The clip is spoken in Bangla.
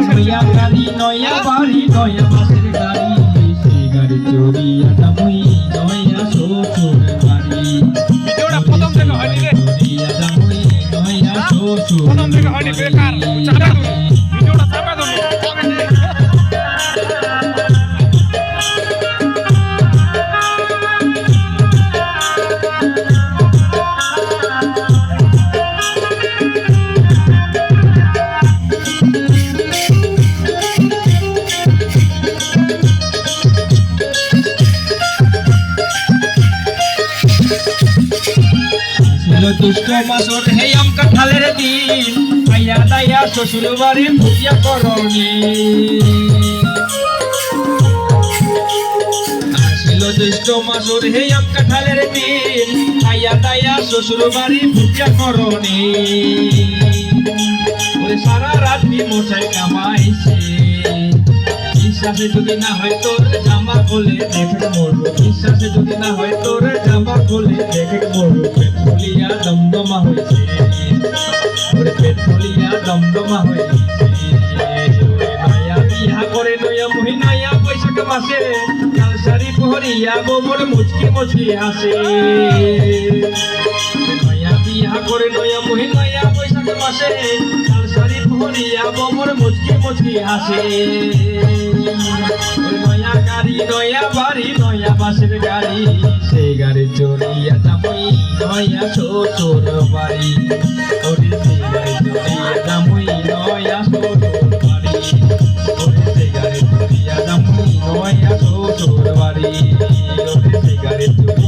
নয়া গাড়ি নয়া বাড়ি নয়া বাসের গাড়ি। সেই গাড়ি চড়িয়া যাবই নয়া শ্বশুর বাড়ি। প্রথম থেকে হয়নি রে। চড়িয়া যাবই নয়া শ্বশুর প্রথম থেকে হয়নি বেকার চাপা ছিল দুষ্ট হে আম মাসর হে আম কাঁঠালের দিন। আইয়া দাইয়া শ্বশুর বাড়ি মশাই কামাইছে। বিশ্বাসে যদি না হয় তোর জামা খুলে দেখে মরবো। বিশ্বাসে যদি না হয় তোর জামা খুলে দেখে পেট ফুলিয়া দমদমা হয়েছে। ওরে পেট ফুলিয়া দমদমা হয়েছে। নয়া বিহা করে নয়া মহি নয়া মুচকি মুচকি হাসে নয়া বিহা করে ওই নয়া পাশের গাড়ি সে গাড়ি চড়িয়া যাবই, নয়া শ্বশুর বাড়ি। ওরে সে বাড়ি। ওরে সে গাড়ি চড়িয়া যাবই, নয়া শ্বশুর বাড়ি। ওরে